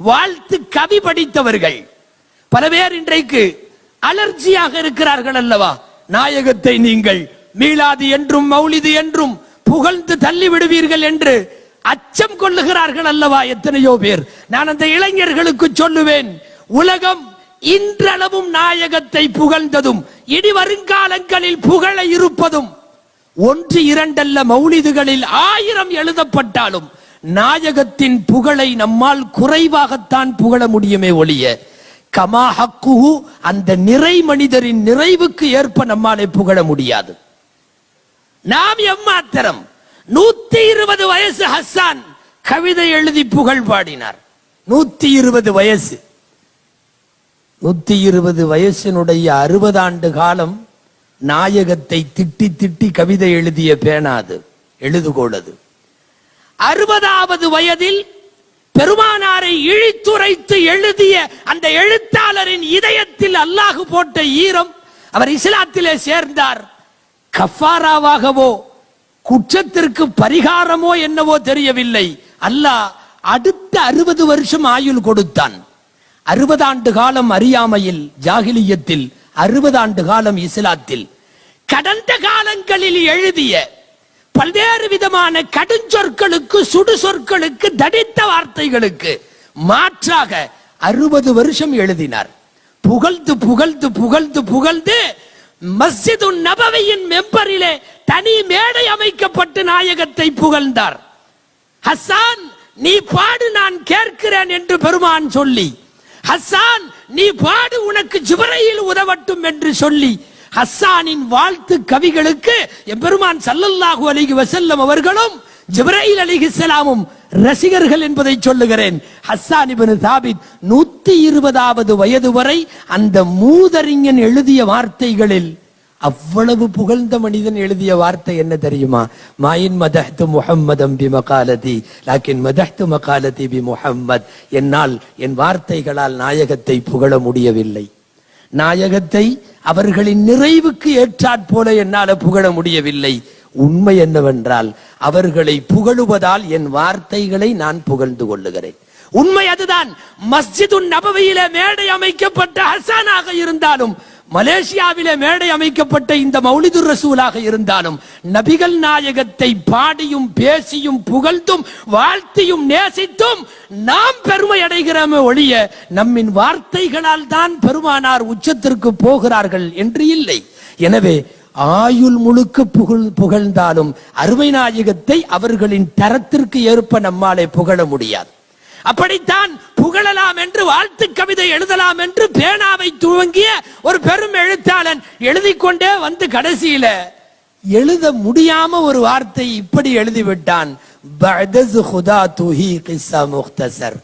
வாழ்த்து கவி படித்தவர்கள். பல பேர் இன்றைக்கு அலர்ஜியாக இருக்கிறார்கள் அல்லவா? நாயகத்தை நீங்கள் மீளாது என்றும் மௌலிது என்றும் புகழ்ந்து தள்ளி விடுவீர்கள் என்று அச்சம் கொள்ளுகிறார்கள் அல்லவா எத்தனையோ பேர்? நான் அந்த இளைஞர்களுக்கு சொல்லுவேன் உலகம் இன்றளவும் நாயகத்தை புகழ்ந்ததும் இனி வருங்காலங்களில் புகழ இருப்பதும் ஒன்று இரண்டல்ல மௌலிதுகளில் ஆயிரம் எழுதப்பட்டாலும் நாயகத்தின் புகழை நம்மால் குறைவாகத்தான் புகழ முடியுமே ஒழிய கமா ஹக்குஹு அந்த நிறை மனிதரின் நிறைவுக்கு ஏற்ப நம்மாலே புகழ முடியாது. நாம் எம்மாத்திரம் நூத்தி இருபது வயசு ஹசான் கவிதை எழுதி புகழ் பாடினார். நூத்தி இருபது வயசு. நூத்தி இருபது வயசினுடைய அறுபது ஆண்டு காலம் நாயகத்தை திட்டி திட்டி கவிதை எழுதிய பேனாது எழுதுகோளது அறுபதாவது வயதில் பெருமானாரை இழித்துரைத்து எழுதிய அந்த எழுத்தாளரின் இதயத்தில் அல்லாஹு போட்ட ஈரம் அவர் இஸ்லாத்திலே சேர்ந்தார். கஃபாராவாகவோ குற்றத்திற்கு பரிகாரமோ என்னவோ தெரியவில்லை. அல்லாஹ் அடுத்த அறுபது வருஷம் ஆயுள் கொடுத்தான். அறுபது ஆண்டு காலம் அறியாமையில் ஜாகிலியத்தில் அறுபது ஆண்டு காலம் இஸ்லாத்தில். கடந்த காலங்களில் எழுதிய பல்வேறு விதமான கடுஞ்சொற்களுக்கு சுடு சொற்களுக்கு தடித்த வார்த்தைகளுக்கு மாற்றாக அறுபது வருஷம் எழுதினார். புகழ்ந்து புகழ்ந்து புகழ்ந்து புகழ்ந்து மஸ்ஜிது நபவையின் மெம்பரிலே தனி மேடை அமைக்கப்பட்டு நாயகத்தை புகழ்ந்தார். ஹஸ்ஸான் நீ பாடு நான் கேட்கிறேன் என்று பெருமான் சொல்லி ஹஸ்ஸான் நீ பாடு உனக்கு ஜிபரையில் உதவட்டும் என்று சொல்லி ஹஸ்ஸானின் வாழ்த்து கவிகளுக்கு எம்பெருமான் சல்லல்லாஹு அலிகி வசல்லம் அவர்களும் ஜிப்ரைல் செலாமும் ரசிகர்கள் என்பதை சொல்லுகிறேன். ஹஸ்ஸான் இப்னு தாபித் நூத்தி இருபதாவது வயது வரை அந்த மூதறிஞன் எழுதிய வார்த்தைகளில் அவ்வளவு புகழ்ந்த மனிதன் எழுதிய வார்த்தை என்ன தெரியுமா? மாயின் மதஹ்து முஹம்மதம் பி மகாலதி லாக்கின் மதஹ்து மகாலதி பி முஹம்மத். என்னால் என் வார்த்தைகளால் நாயகத்தை புகழ முடியவில்லை. நாயகத்தை அவர்களின் நிறைவுக்கு ஏற்றாற் போல என்னால புகழ முடியவில்லை. உண்மை என்னவென்றால் அவர்களை புகழுவதால் என் வார்த்தைகளை நான் புகழ்ந்து கொள்ளுகிறேன். உண்மை அதுதான். மஸ்ஜிது நபவியில மேடை அமைக்கப்பட்ட ஹசானாக இருந்தாலும் மலேசியாவிலே மேடை அமைக்கப்பட்ட இந்த மௌலிதுர் ரசூலாக இருந்தாலும் நபிகள் நாயகத்தை பாடியும் பேசியும் புகழ்ந்தும் வாழ்த்தியும் நேசித்தும் நாம் பெருமை அடைகிறோமே ஒழிய நம்மின் வார்த்தைகளால் தான் பெருமானார் உச்சத்திற்கு போகிறார்கள் என்று இல்லை. எனவே ஆயுள் முழுக்க புகழ் புகழ்ந்தாலும் அருமை நாயகத்தை அவர்களின் தரத்திற்கு ஏற்ப நம்மாலே புகழ முடியாது. அப்படித்தான் புகழலாம் என்று வாழ்த்து கவிதை எழுதலாம் என்று பேனாவை துவங்கிய ஒரு பெரும் எழுத்தாளன் எழுதி கொண்டே வந்து கடைசியில எழுத முடியாம ஒரு வார்த்தை இப்படி எழுதிவிட்டான். முக்தசர்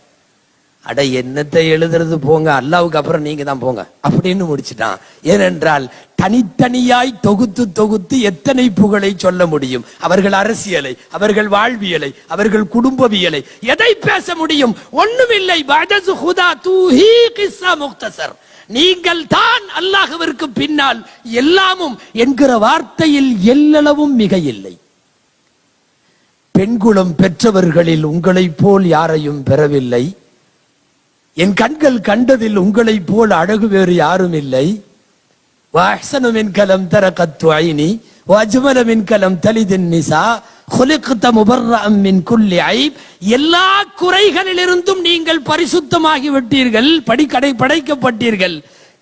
அட என்னத்தை எழுதுறது? போங்க அல்லாவுக்கு அப்புறம் நீங்க தான் போங்க. அப்படின்னு முடிச்சிட்டான். ஏனென்றால் தனித்தனியாய் தொகுத்து தொகுத்து எத்தனை புகழை சொல்ல முடியும்? அவர்கள் அரசியலை அவர்கள் வாழ்வியலை அவர்கள் குடும்பவியலை எதை பேச முடியும்? ஒண்ணுமில்லை. முக்தசர் நீங்கள் தான் அல்லாஹவிற்கு பின்னால் எல்லாமும் என்கிற வார்த்தையில் எல்லளவும் மிக இல்லை பெண்குளம் பெற்றவர்களில் உங்களைப் போல் யாரையும் பெறவில்லை. என் கண்கள் கண்டதில் உங்களைப் போல் அழகு வேறு யாரும் இல்லை வாஹ்சனு மின் கலம் தர கத்து ஐனி வஜ்மல மின் கலம் தலிதின் நிசா خلقت مبرأ من كل عيب எல்லா குறைகளிலிருந்தும் நீங்கள் பரிசுத்தமாகி விட்டீர்கள் படிக்கடை படைக்கப்பட்டீர்கள்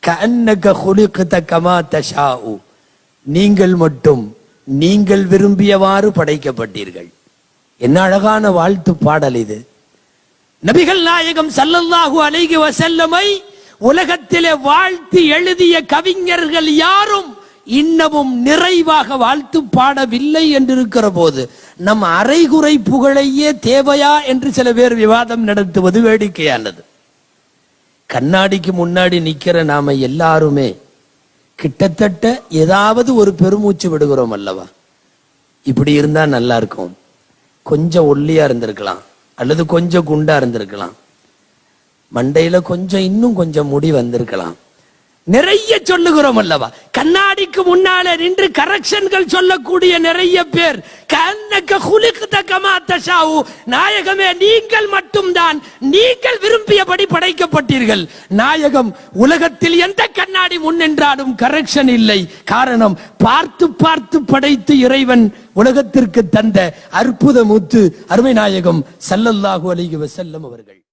கஅன்னக خلقت كما تشاء நீங்கள் மட்டும் நீங்கள் விரும்பியவாறு படைக்கப்பட்டீர்கள் என்ன அழகான வாழ்த்து பாடல் இது நபிகள் நாயகம் சல்லல்லாஹு அலைஹி வஸல்லமை உலகத்திலே வாழ்த்து எழுதிய கவிஞர்கள் யாரும் இன்னமும் நிறைவாக வாழ்த்து பாடவில்லை என்றிருக்கிற போது நம் அரைகுறை புகழையே தேவையா என்று சில பேர் விவாதம் நடத்துவது வேடிக்கையானது. கண்ணாடிக்கு முன்னாடி நிக்கிற நாம எல்லாருமே கிட்டத்தட்ட ஏதாவது ஒரு பெருமூச்சு விடுகிறோம் அல்லவா? இப்படி இருந்தா நல்லா இருக்கும். கொஞ்சம் ஒல்லியா இருந்திருக்கலாம். அல்லது கொஞ்சம் குண்டா இருந்திருக்கலாம். மண்டையில கொஞ்சம் இன்னும் கொஞ்சம் முடி வந்திருக்கலாம். நிறைய சொல்லுகிறோம் அல்லவா? கண்ணாடிக்கு முன்னாலே நின்று கரெக்ஷன்கள் சொல்லக்கூடிய நிறைய பேர். நாயகமே நீங்கள் மட்டும்தான். நீங்கள் விரும்பியபடி படைக்கப்பட்டீர்கள். நாயகம் உலகத்தில் எந்த கண்ணாடி முன் நின்றாலும் கரெக்ஷன் இல்லை. காரணம் பார்த்து பார்த்து படைத்து இறைவன் உலகத்திற்கு தந்த அற்புத முத்து அருமை நாயகம் சல்லல்லாஹு அலைஹி வசல்லம் அவர்கள்.